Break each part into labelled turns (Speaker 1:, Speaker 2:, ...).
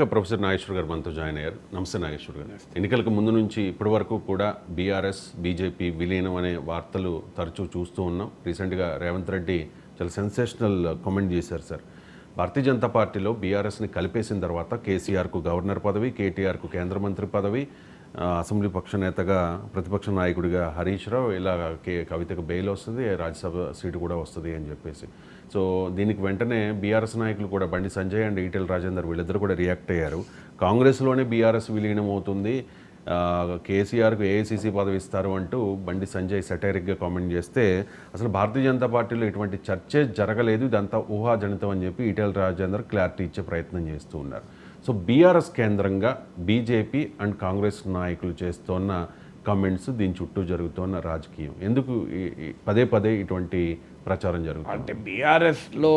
Speaker 1: Professor Nageshwar గారు మనతో join అయ్యారు. నమస్తే నాగేశ్వర్ గారు. ఎన్నికలకు ముందు నుంచి ఇప్పటి వరకు కూడా బీఆర్ఎస్ బీజేపీ విలీనం అనే వార్తలు తరచూ చూస్తూ ఉన్నాం. రీసెంట్గా రేవంత్ రెడ్డి చాలా సెన్సేషనల్ కామెంట్ చేశారు సార్. భారతీయ జనతా పార్టీలో బీఆర్ఎస్ని కలిపేసిన తర్వాత కేసీఆర్కు గవర్నర్ పదవి కేటీఆర్కు కేంద్ర మంత్రి పదవి అసెంబ్లీ పక్ష నేతగా ప్రతిపక్ష నాయకుడిగా హరీష్ రావు ఇలా కే కవితకు బెయిల్ వస్తుంది రాజ్యసభ సీటు కూడా వస్తుంది అని చెప్పేసి. సో దీనికి వెంటనే బీఆర్ఎస్ నాయకులు కూడా బండి సంజయ్ అండ్ ఈటెల్ రాజేందర్ వీళ్ళిద్దరు కూడా రియాక్ట్ అయ్యారు. కాంగ్రెస్లోనే బీఆర్ఎస్ విలీనం అవుతుంది కేసీఆర్కు ఏఐసీసీ పదవి ఇస్తారు అంటూ బండి సంజయ్ సెటైరిక్గా కామెంట్ చేస్తే అసలు భారతీయ జనతా పార్టీలో ఇటువంటి చర్చే జరగలేదు ఇదంతా ఊహాజనితం అని చెప్పి ఈటెల్ రాజేందర్ క్లారిటీ ఇచ్చే ప్రయత్నం చేస్తూ ఉన్నారు. సో బీఆర్ఎస్ కేంద్రంగా బీజేపీ అండ్ కాంగ్రెస్ నాయకులు చేస్తున్న కామెంట్స్ దీని చుట్టూ జరుగుతున్న రాజకీయం. ఎందుకు పదే పదే ఇటువంటి ప్రచారం జరుగుతుంది?
Speaker 2: అంటే బీఆర్ఎస్లో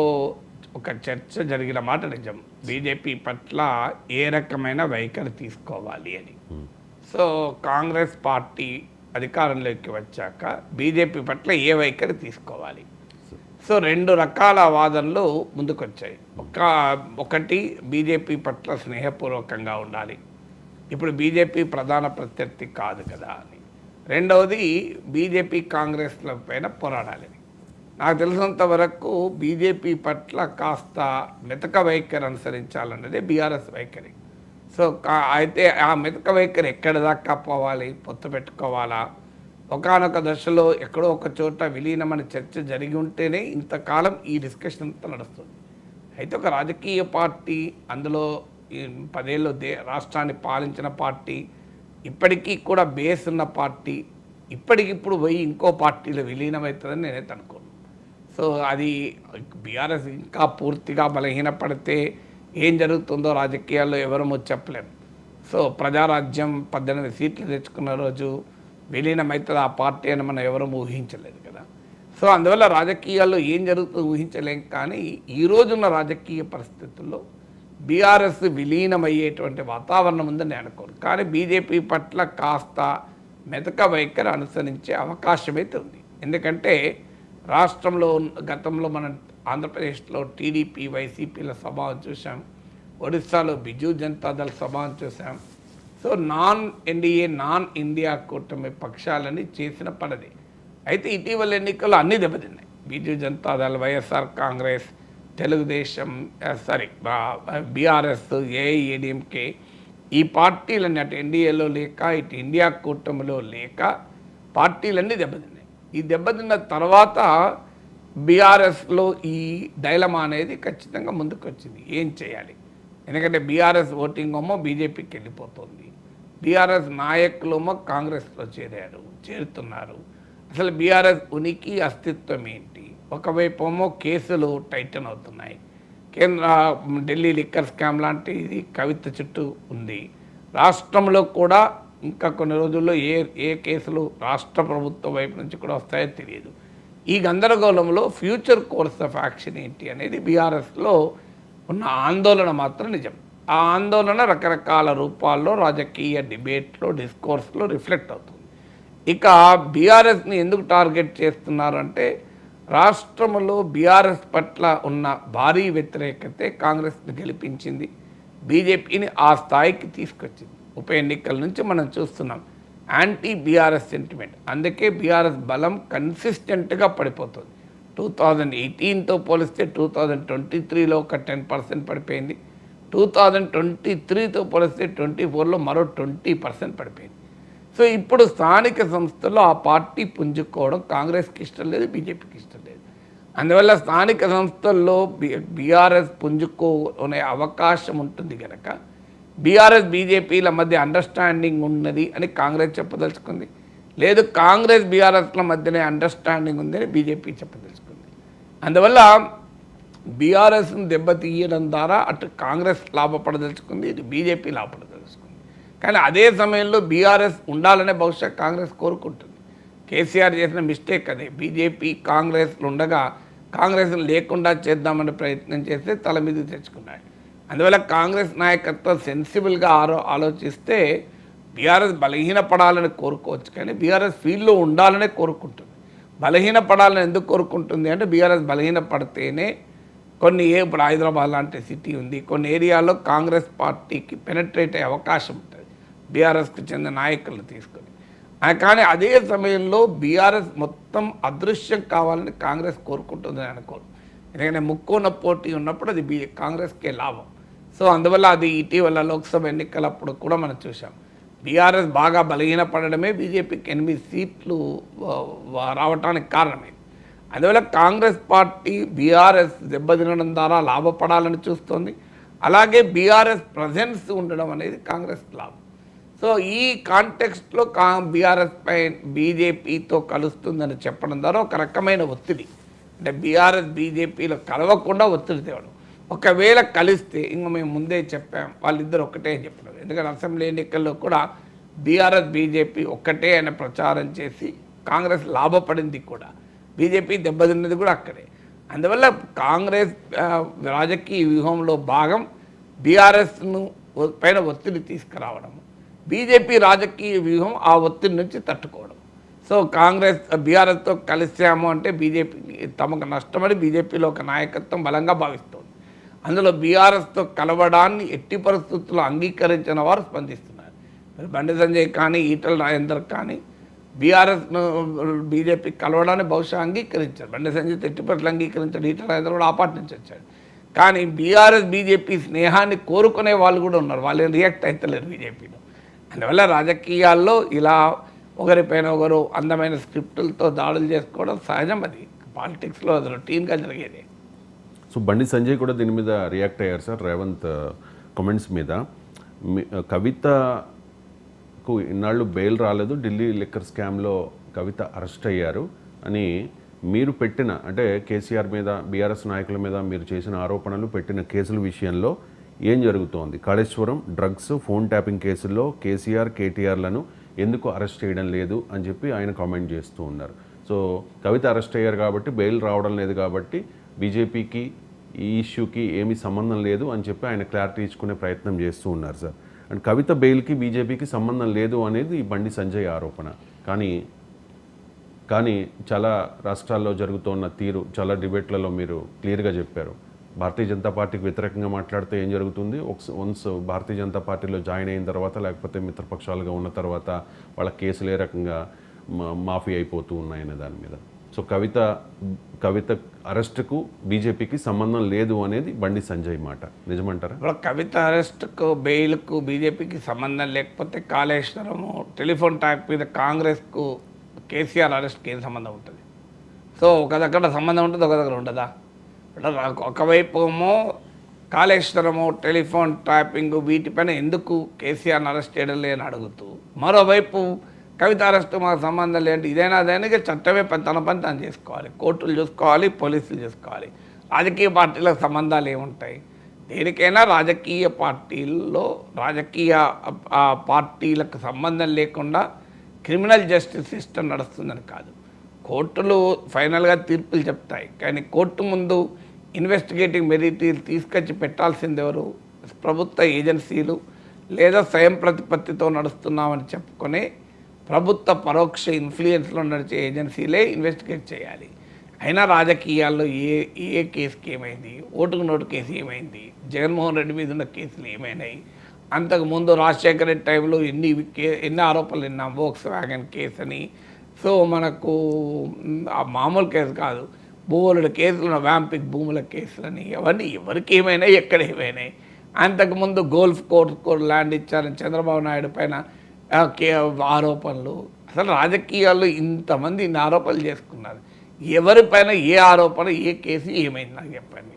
Speaker 2: ఒక చర్చ జరిగిన మాట నిజం. బీజేపీ పట్ల ఏ రకమైన వైఖరి తీసుకోవాలి అని. సో కాంగ్రెస్ పార్టీ అధికారంలోకి వచ్చాక బీజేపీ పట్ల ఏ వైఖరి తీసుకోవాలి? సో రెండు రకాల వాదనలు ముందుకొచ్చాయి. ఒక ఒకటి బీజేపీ పట్ల స్నేహపూర్వకంగా ఉండాలి. ఇప్పుడు బీజేపీ ప్రధాన ప్రత్యర్థి కాదు కదా అని. రెండవది బీజేపీ కాంగ్రెస్ల పైన పోరాడాలని నాకు తెలిసినంత వరకు బీజేపీ పట్ల కాస్త మెతక వైఖరి అనుసరించాలన్నదే బీఆర్ఎస్ వైఖరి. సో కా- అయితే ఆ మెతక వైఖరి ఎక్కడ దాకా పోవాలి పొత్తు పెట్టుకోవాలా ఒకానొక దశలో ఎక్కడో ఒక చోట విలీనమైన చర్చ జరిగి ఉంటేనే ఇంతకాలం ఈ డిస్కషన్ అంతా నడుస్తుంది. అయితే ఒక రాజకీయ పార్టీ అందులో ఈ పదేళ్ళు దే రాష్ట్రాన్ని పాలించిన పార్టీ ఇప్పటికీ కూడా బేస్ ఉన్న పార్టీ ఇప్పటికిప్పుడు పోయి ఇంకో పార్టీలో విలీనమవుతుందని నేనైతే అనుకోను సో అది బీఆర్ఎస్ ఇంకా పూర్తిగా బలహీనపడితే ఏం జరుగుతుందో రాజకీయాల్లో ఎవరమో చెప్పలేం. సో ప్రజారాజ్యం పద్దెనిమిది సీట్లు తెచ్చుకున్న రోజు విలీనమవుతుంది ఆ పార్టీ అని మనం ఎవరూ ఊహించలేదు కదా. సో అందువల్ల రాజకీయాల్లో ఏం జరుగుతుందో ఊహించలేం కానీ ఈ రోజున్న రాజకీయ పరిస్థితుల్లో బీఆర్ఎస్ విలీనమయ్యేటువంటి వాతావరణం ఉందని నేను కానీ బీజేపీ పట్ల కాస్త మెతక వైఖరి అనుసరించే అవకాశం అయితే ఉంది. ఎందుకంటే రాష్ట్రంలో గతంలో మనం ఆంధ్రప్రదేశ్లో టీడీపీ వైసీపీల సభను చూసాం ఒడిస్సాలో బిజు జనతాదళ సభను చూసాం so non NDA non India కూటమి పక్షాలని చేసిన పనిది. అయితే ఇటీవల ఎన్నికల్లో అన్ని దెబ్బతిన్నాయి. Biju Janata Dal YSR Congress Telugu Desam sorry BRS AIADMK ఈ పార్టీలన్నీ అటు ఎన్డీఏలో లేక ఇటు ఇండియా కూటమిలో లేక పార్టీలన్నీ దెబ్బతిన్నాయి. ఈ దెబ్బతిన్న తర్వాత బీఆర్ఎస్లో ఈ డైలమా అనేది ఖచ్చితంగా ముందుకు వచ్చింది ఏం చేయాలి? ఎందుకంటే బీఆర్ఎస్ ఓటింగ్ ఏమో బీజేపీకి వెళ్ళిపోతుంది. బీఆర్ఎస్ నాయకులేమో కాంగ్రెస్లో చేరారు చేరుతున్నారు. అసలు బీఆర్ఎస్ ఉనికి అస్తిత్వం ఏంటి? ఒకవైపు ఏమో కేసులు టైటన్ అవుతున్నాయి. కేంద్ర ఢిల్లీ లిక్కర్ స్కామ్ లాంటిది కవిత చుట్టూ ఉంది. రాష్ట్రంలో కూడా ఇంకా కొన్ని రోజుల్లో ఏ ఏ కేసులు రాష్ట్ర ప్రభుత్వం వైపు నుంచి కూడా వస్తాయో తెలియదు. ఈ గందరగోళంలో ఫ్యూచర్ కోర్స్ ఆఫ్ యాక్షన్ ఏంటి అనేది బీఆర్ఎస్లో ఉన్న ఆందోళన మాత్రం నిజం. ఆ ఆందోళన రకరకాల రూపాల్లో రాజకీయ డిబేట్లో డిస్కోర్స్లో రిఫ్లెక్ట్ అవుతుంది. ఇక బీఆర్ఎస్ని ఎందుకు టార్గెట్ చేస్తున్నారంటే రాష్ట్రంలో బీఆర్ఎస్ పట్ల ఉన్న భారీ వ్యతిరేకతే కాంగ్రెస్ని గెలిపించింది బీజేపీని ఆ స్థాయికి తీసుకొచ్చింది. ఉప ఎన్నికల నుంచి మనం చూస్తున్నాం యాంటీ బీఆర్ఎస్ సెంటిమెంట్ అందుకే బీఆర్ఎస్ బలం కన్సిస్టెంట్గా పడిపోతుంది. టూ థౌజండ్ ఎయిటీన్తో పోలిస్తే టూ థౌజండ్ ట్వంటీ త్రీలో ఒక టెన్ పర్సెంట్ పడిపోయింది. టూ థౌజండ్ ట్వంటీ త్రీతో పోలిస్తే ట్వంటీ ఫోర్లో మరో ట్వంటీ పర్సెంట్ పడిపోయింది. సో ఇప్పుడు స్థానిక సంస్థల్లో ఆ పార్టీ పుంజుకోవడం కాంగ్రెస్కి ఇష్టం లేదు బీజేపీకి ఇష్టం లేదు. అందువల్ల స్థానిక సంస్థల్లో బి బీఆర్ఎస్ పుంజుకోనే అవకాశం ఉంటుంది కనుక బీఆర్ఎస్ బీజేపీల మధ్య అండర్స్టాండింగ్ ఉన్నది అని కాంగ్రెస్ చెప్పదలుచుకుంది. లేదు కాంగ్రెస్ బీఆర్ఎస్ల మధ్యనే అండర్స్టాండింగ్ ఉందని బీజేపీ చెప్పదలుచుకుంది. అందువల్ల బీఆర్ఎస్ను దెబ్బతీయడం ద్వారా అటు కాంగ్రెస్ లాభపడదలుచుకుంది ఇటు బీజేపీ లాభపడదలుచుకుంది. కానీ అదే సమయంలో బీఆర్ఎస్ ఉండాలనే బహుశా కాంగ్రెస్ కోరుకుంటుంది. కేసీఆర్ చేసిన మిస్టేక్ అదే. బీజేపీ కాంగ్రెస్లు ఉండగా కాంగ్రెస్ లేకుండా చేద్దామనే ప్రయత్నం చేస్తే తల మీద తెచ్చుకున్నాడు అందువల్ల కాంగ్రెస్ నాయకత్వం సెన్సిబుల్గా ఆరో ఆలోచిస్తే బీఆర్ఎస్ బలహీనపడాలని కోరుకోవచ్చు కానీ బీఆర్ఎస్ ఫీల్డ్లో ఉండాలనే కోరుకుంటుంది. బలహీనపడాలని ఎందుకు కోరుకుంటుంది అంటే బీఆర్ఎస్ బలహీనపడితేనే కొన్ని ఏ ఇప్పుడు హైదరాబాద్ లాంటి సిటీ ఉంది కొన్ని ఏరియాలో కాంగ్రెస్ పార్టీకి పెనట్రేట్ అయ్యే అవకాశం ఉంటుంది. బీఆర్ఎస్కి చెందిన నాయకులను తీసుకొని. కానీ అదే సమయంలో బీఆర్ఎస్ మొత్తం అదృశ్యం కావాలని కాంగ్రెస్ కోరుకుంటుందని అనుకోరు ఎందుకంటే ముక్కోన పోటీ ఉన్నప్పుడు అది బీ కాంగ్రెస్కే లాభం. సో అందువల్ల అది ఇటీవల లోక్సభ ఎన్నికలప్పుడు కూడా మనం చూసాం బీఆర్ఎస్ బాగా బలహీనపడడమే బీజేపీకి ఎనిమిది సీట్లు రావటానికి కారణమైంది. అందువల్ల కాంగ్రెస్ పార్టీ బీఆర్ఎస్ దెబ్బతినడం ద్వారా లాభపడాలని చూస్తోంది. అలాగే బీఆర్ఎస్ ప్రజెన్స్ ఉండడం అనేది కాంగ్రెస్ లాభం. సో ఈ కాంటెక్స్ట్లో కా బీఆర్ఎస్ పై బీజేపీతో కలుస్తుందని చెప్పడం ద్వారా ఒక రకమైన ఒత్తిడి. అంటే బీఆర్ఎస్ బీజేపీలో కలవకుండా ఒత్తిడి తేవడం. ఒకవేళ కలిస్తే ఇంక మేము ముందే చెప్పాం వాళ్ళిద్దరు ఒకటే అని చెప్పడం. ఎందుకంటే అసెంబ్లీ ఎన్నికల్లో కూడా బీఆర్ఎస్ బీజేపీ ఒక్కటే అని ప్రచారం చేసి కాంగ్రెస్ లాభపడింది కూడా. బీజేపీ దెబ్బతిన్నది కూడా అక్కడే. అందువల్ల కాంగ్రెస్ రాజకీయ వ్యూహంలో భాగం బీఆర్ఎస్ను పైన ఒత్తిడి తీసుకురావడం. బీజేపీ రాజకీయ వ్యూహం ఆ ఒత్తిడి నుంచి తట్టుకోవడం. సో కాంగ్రెస్ బీఆర్ఎస్తో కలిసాము అంటే బీజేపీ తమకు నష్టమని బీజేపీలో ఒక నాయకత్వం బలంగా భావిస్తోంది. అందులో బీఆర్ఎస్తో కలవడాన్ని ఎట్టి పరిస్థితుల్లో అంగీకరించిన వారు స్పందిస్తున్నారు. బండి సంజయ్ కానీ ఈటల రాజేందర్ కానీ బీఆర్ఎస్ బీజేపీ కలవడాన్ని బహుశా అంగీకరించారు. బండి సంజయ్ ఎట్టి పరిస్థితులు అంగీకరించాడు. ఈటల రాజేందర్ కూడా అపార్ట్ నుంచి వచ్చాడు. కానీ బీఆర్ఎస్ బీజేపీ స్నేహాన్ని కోరుకునే వాళ్ళు కూడా ఉన్నారు. వాళ్ళు రియాక్ట్ అవుతలేరు బీజేపీలో. అందువల్ల రాజకీయాల్లో ఇలా ఒకరిపైన ఒకరు అందమైన స్క్రిప్టులతో దాడులు చేసుకోవడం సహజం అది. పాలిటిక్స్లో అది రొటీన్గా జరిగేది.
Speaker 1: సో బండి సంజయ్ కూడా దీని మీద రియాక్ట్ అయ్యారు సార్ రేవంత్ కమెంట్స్ మీద. మీ- కు ఇన్నాళ్ళు బెయిల్ రాలేదు. ఢిల్లీ లిక్కర్ స్కామ్లో కవిత అరెస్ట్ అయ్యారు అని మీరు పెట్టిన అంటే కేసీఆర్ మీద బీఆర్ఎస్ నాయకుల మీద మీరు చేసిన ఆరోపణలు పెట్టిన కేసుల విషయంలో ఏం జరుగుతోంది? కాళేశ్వరం డ్రగ్స్ ఫోన్ ట్యాపింగ్ కేసుల్లో కేసీఆర్ కేటీఆర్లను ఎందుకు అరెస్ట్ చేయడం లేదు అని చెప్పి ఆయన కామెంట్ చేస్తూ ఉన్నారు. సో కవిత అరెస్ట్ అయ్యారు కాబట్టి బెయిల్ రావడం లేదు కాబట్టి బీజేపీకి ఈ ఇష్యూకి ఏమీ సంబంధం లేదు అని చెప్పి ఆయన క్లారిటీ ఇచ్చుకునే ప్రయత్నం చేస్తూ ఉన్నారు సార్. అండ్ కవిత బెయిల్కి బీజేపీకి సంబంధం లేదు అనేది ఈ బండి సంజయ్ ఆరోపణ. కానీ కానీ చాలా రాష్ట్రాల్లో జరుగుతున్న తీరు చాలా డిబేట్లలో మీరు క్లియర్గా చెప్పారు. భారతీయ జనతా పార్టీకి వ్యతిరేకంగా మాట్లాడితే ఏం జరుగుతుంది? వన్స్ భారతీయ జనతా పార్టీలో జాయిన్ అయిన తర్వాత లేకపోతే మిత్రపక్షాలుగా ఉన్న తర్వాత వాళ్ళ కేసులు ఏ రకంగా మా- మాఫీ అయిపోతూ ఉన్నాయనే దాని మీద. సో కవిత కవిత అరెస్ట్కు బీజేపీకి సంబంధం లేదు అనేది బండి సంజయ్ మాట. నిజమంటారా?
Speaker 2: ఇప్పుడు కవిత అరెస్ట్కు బెయిల్కు బీజేపీకి సంబంధం లేకపోతే కాళేశ్వరము టెలిఫోన్ ట్యాక్ మీద కాంగ్రెస్కు కేసీఆర్ అరెస్ట్కి ఏం సంబంధం ఉంటుంది? సో ఒక దగ్గర సంబంధం ఉంటుంది ఒక దగ్గర ఉండదా? ఒకవైపు ఏమో కాళేశ్వరము టెలిఫోన్ ట్యాపింగ్ వీటిపైన ఎందుకు కేసీఆర్ని అరెస్ట్ చేయడం లేని అడుగుతూ మరోవైపు కవిత మాకు సంబంధం లేదు. ఇదైనా దానికి చట్టమే తన పని తను చేసుకోవాలి. కోర్టులు చూసుకోవాలి పోలీసులు చూసుకోవాలి. రాజకీయ పార్టీలకు సంబంధాలు ఏముంటాయి? దేనికైనా రాజకీయ పార్టీల్లో రాజకీయ పార్టీలకు సంబంధం లేకుండా క్రిమినల్ జస్టిస్ సిస్టమ్ నడుస్తుందని కాదు. కోర్టులు ఫైనల్గా తీర్పులు చెప్తాయి. కానీ కోర్టు ముందు ఇన్వెస్టిగేటింగ్ మెరిటీలు తీసుకొచ్చి పెట్టాల్సింది ఎవరు? ప్రభుత్వ ఏజెన్సీలు లేదా స్వయం ప్రతిపత్తితో నడుస్తున్నామని చెప్పుకొని ప్రభుత్వ పరోక్ష ఇన్ఫ్లుయెన్స్లో నడిచే ఏజెన్సీలే ఇన్వెస్టిగేట్ చేయాలి. అయినా రాజకీయాల్లో ఏ ఏ కేసుకి ఏమైంది? ఓటుకు నోటు కేసు ఏమైంది? జగన్మోహన్ రెడ్డి మీద ఉన్న కేసులు ఏమైనాయి? అంతకుముందు రాజశేఖర రెడ్డి టైంలో ఎన్ని కే ఎన్ని ఆరోపణలు విన్నాం? వోక్స్ వ్యాగన్ కేసు అని. సో మనకు ఆ మామూలు కేసు కాదు. భూముల కేసులు వ్యాంపిక్ భూముల కేసులని అవన్నీ ఎవరికి ఏమైనాయి? ఎక్కడ ఏమైనాయి? అంతకుముందు గోల్ఫ్ కోర్స్ ల్యాండ్ ఇచ్చారని చంద్రబాబు నాయుడు పైన ఆరోపణలు. అసలు రాజకీయాల్లో ఇంతమంది ఇన్ని ఆరోపణలు చేసుకున్నారు. ఎవరిపైన ఏ ఆరోపణ ఏ కేసు ఏమైంది నాకు చెప్పండి.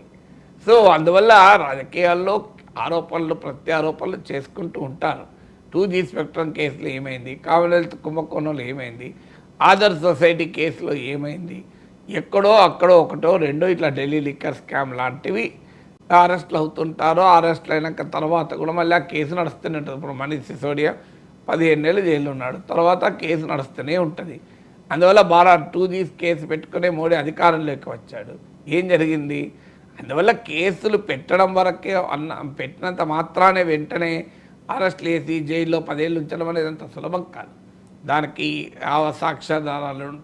Speaker 2: సో అందువల్ల రాజకీయాల్లో ఆరోపణలు ప్రత్యారోపణలు చేసుకుంటూ ఉంటారు. టూ జీ స్పెక్ట్రమ్ కేసులో ఏమైంది? కామన్వెల్త్ కుంభకోణంలో ఏమైంది? ఆదర్ సొసైటీ కేసులో ఏమైంది? ఎక్కడో అక్కడో ఒకటో రెండో ఇట్లా ఢిల్లీ లిక్కర్ స్కామ్ లాంటివి అరెస్ట్లు అవుతుంటారో. అరెస్ట్లు అయినాక తర్వాత కూడా మళ్ళీ ఆ కేసు నడుస్తూనే ఉంటుంది. ఇప్పుడు మనీష్ సిసోడియా పదిహేను నెలలు జైల్లో ఉన్నాడు. తర్వాత కేసు నడుస్తూనే ఉంటుంది. అందువల్ల బాగా టూ జీస్ కేసు పెట్టుకునే మోడీ అధికారంలోకి వచ్చాడు. ఏం జరిగింది? అందువల్ల కేసులు పెట్టడం వరకే అన్న పెట్టినంత మాత్రానే వెంటనే అరెస్ట్లు వేసి జైల్లో పదేళ్ళు ఉంచడం అనేది అంత సులభం కాదు. దానికి ఆ సాక్ష్యాధారాలను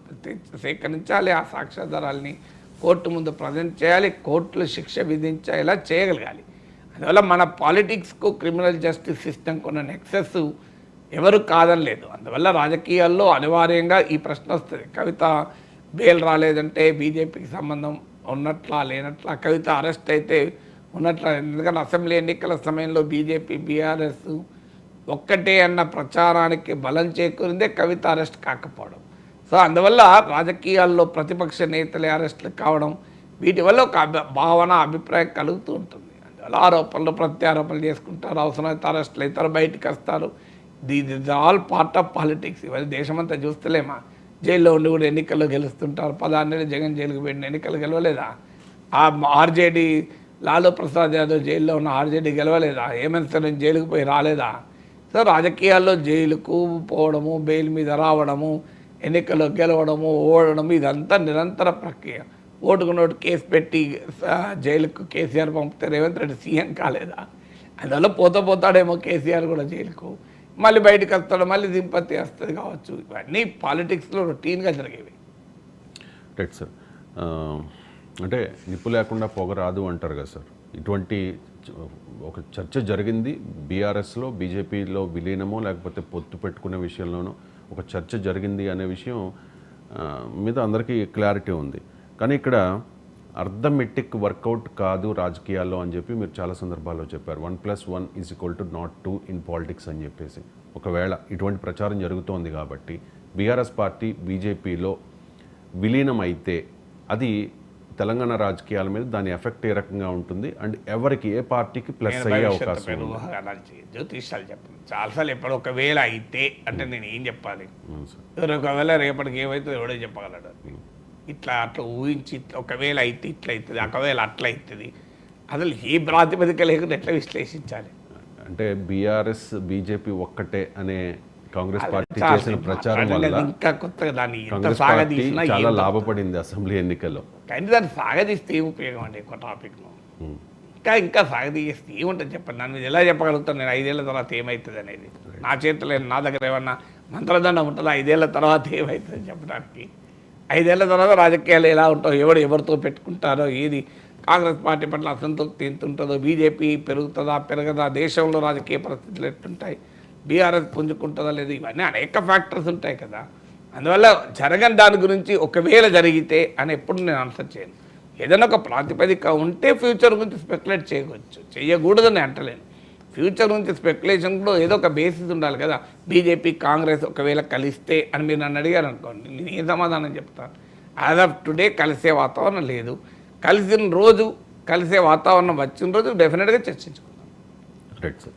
Speaker 2: సేకరించాలి ఆ సాక్ష్యాధారాలని కోర్టు ముందు ప్రజెంట్ చేయాలి కోర్టులు శిక్ష విధించేలా చేయగలగాలి. అందువల్ల మన పాలిటిక్స్కు క్రిమినల్ జస్టిస్ సిస్టమ్కు ఉన్న నెక్సెస్ ఎవరు కాదని లేదు. అందువల్ల రాజకీయాల్లో అనివార్యంగా ఈ ప్రశ్న వస్తుంది. కవిత బెయిల్ రాలేదంటే బీజేపీకి సంబంధం ఉన్నట్లా లేనట్లా కవిత అరెస్ట్ అయితే ఉన్నట్లా ఎందుకంటే అసెంబ్లీ ఎన్నికల సమయంలో బీజేపీ బీఆర్ఎస్ ఒక్కటే అన్న ప్రచారానికి బలం చేకూరిందే కవిత అరెస్ట్ కాకపోవడం. సో అందువల్ల రాజకీయాల్లో ప్రతిపక్ష నేతలే అరెస్టులు కావడం వీటి వల్ల ఒక అభి భావన అభిప్రాయం కలుగుతూ ఉంటుంది. అందువల్ల ఆరోపణలు ప్రత్యారోపణలు చేసుకుంటారు. అవసరమైతే అరెస్టులు అవుతారు. బయటకు వస్తారు. This is all part of politics. ఇవన్నీ దేశమంతా చూస్తలేమా? జైల్లో ఉండి కూడా ఎన్నికల్లో గెలుస్తుంటారు. పదాన్నేళ్ళు జగన్ జైలుకు పెట్టిన ఎన్నికలు గెలవలేదా? ఆ ఆర్జేడీ లాలూ ప్రసాద్ యాదవ్ జైల్లో ఉన్న ఆర్జేడీ గెలవలేదా? హేమంత్ సోరెన్ జైలుకు పోయి రాలేదా? సో రాజకీయాల్లో జైలుకు పోవడము బెయిల్ మీద రావడము ఎన్నికల్లో గెలవడము ఓడడము ఇదంతా నిరంతర ప్రక్రియ. ఓటుకు నోటు కేసు పెట్టి జైలుకు కేసీఆర్ పంపితే రేవంత్ రెడ్డి సీఎం కాలేదా? అందువల్ల పోతా పోతాడేమో కేసీఆర్ కూడా జైలుకు. మళ్ళీ బయటకు వస్తాడు మళ్ళీ సింపత్తి వస్తుంది కావచ్చు. ఇవన్నీ పాలిటిక్స్లో రొటీన్గా జరిగేవి.
Speaker 1: Right sir. అంటే నిప్పు లేకుండా పొగ రాదు అంటారు కదా సార్. ఇటువంటి ఒక చర్చ జరిగింది బీఆర్ఎస్లో బీజేపీలో విలీనమో లేకపోతే పొత్తు పెట్టుకునే విషయంలోనో ఒక చర్చ జరిగింది అనే విషయం మీద అందరికీ క్లారిటీ ఉంది. కానీ ఇక్కడ అర్థమెటిక్ వర్కౌట్ కాదు రాజకీయాల్లో అని చెప్పి మీరు చాలా సందర్భాల్లో చెప్పారు. One plus one is equal to not two in politics అని చెప్పేసి. ఒకవేళ ఇటువంటి ప్రచారం జరుగుతోంది కాబట్టి బీఆర్ఎస్ పార్టీ బీజేపీలో విలీనం అయితే అది తెలంగాణ రాజకీయాల మీద దాని ఎఫెక్ట్ ఏ రకంగా ఉంటుంది అండ్ ఎవరికి ఏ పార్టీకి ప్లస్ అయ్యే అవకాశం.
Speaker 2: జ్యోతిష్యాలు చెప్పను చాలాసార్లు ఎప్పుడు ఒకవేళ అయితే అంటే నేను ఏం చెప్పాలి? ఒకవేళ రేపటికి ఏమైతే ఎవడో చెప్పగలడు. ఇట్లా అట్లా ఊహించి ఇట్లా ఒకవేళ అయితే ఇట్లా అవుతుంది ఒకవేళ అట్లా అవుతుంది అసలు ఏ ప్రాతిపదిక లేకుండా ఎట్లా విశ్లేషించాలి?
Speaker 1: అంటే బీఆర్ఎస్ బీజేపీ ఒక్కటే అనే కాంగ్రెస్ పార్టీ చేసిన. ప్రచారం వల్ల
Speaker 2: ఇంకా కొత్తగా దాన్ని
Speaker 1: కాంగ్రెస్ పార్టీ చాలా లాభపడింది అసెంబ్లీ ఎన్నికల్లో.
Speaker 2: కానీ దాన్ని సాగదీస్తే ఏం ఉపయోగం అండి ఒక టాపిక్ను?
Speaker 1: ఉమ్.
Speaker 2: ఇంకా ఇంకా సాగదీస్తే ఏముంటుంది చెప్పండి? నన్ను మీద ఎలా చెప్పగలుగుతాను? నేను ఐదేళ్ళ తర్వాత ఏమవుతుంది అనేది? నా చేతిలో నా దగ్గర ఏమన్నా మంత్రదండం ఉంటుందా? ఐదేళ్ళ తర్వాత ఏమవుతుంది చెప్పడానికి? ఐదేళ్ళ తర్వాత రాజకీయాలు ఎలా ఉంటాయో ఎవడు ఎవరితో పెట్టుకుంటారో ఏది కాంగ్రెస్ పార్టీ పట్ల అసంతృప్తి ఎంత ఉంటుందో బీజేపీ పెరుగుతుందా పెరగదా దేశంలో రాజకీయ పరిస్థితులు ఎట్లుంటాయి బీఆర్ఎస్ పుంజుకుంటుందా లేదు ఇవన్నీ అనేక ఫ్యాక్టర్స్ ఉంటాయి కదా. అందువల్ల జరగని దాని గురించి ఒకవేళ జరిగితే అని ఎప్పుడు నేను ఆన్సర్ చేయను. ఏదైనా ఒక ప్రాతిపదిక ఉంటే ఫ్యూచర్ గురించి స్పెక్యులేట్ చేయవచ్చు. చేయకూడదని అంటలేను. ఫ్యూచర్ నుంచి స్పెక్యులేషన్ కూడా ఏదో ఒక బేసిస్ ఉండాలి కదా. బీజేపీ కాంగ్రెస్ ఒకవేళ కలిస్తే అని మీరు నన్ను అడిగారు అనుకోండి. నేను ఏ సమాధానం చెప్తాను యాజ్ ఆఫ్ టుడే కలిసే వాతావరణం లేదు. కలిసిన రోజు కలిసే వాతావరణం వచ్చిన రోజు డెఫినెట్గా చర్చించుకుందాం.
Speaker 1: Right sir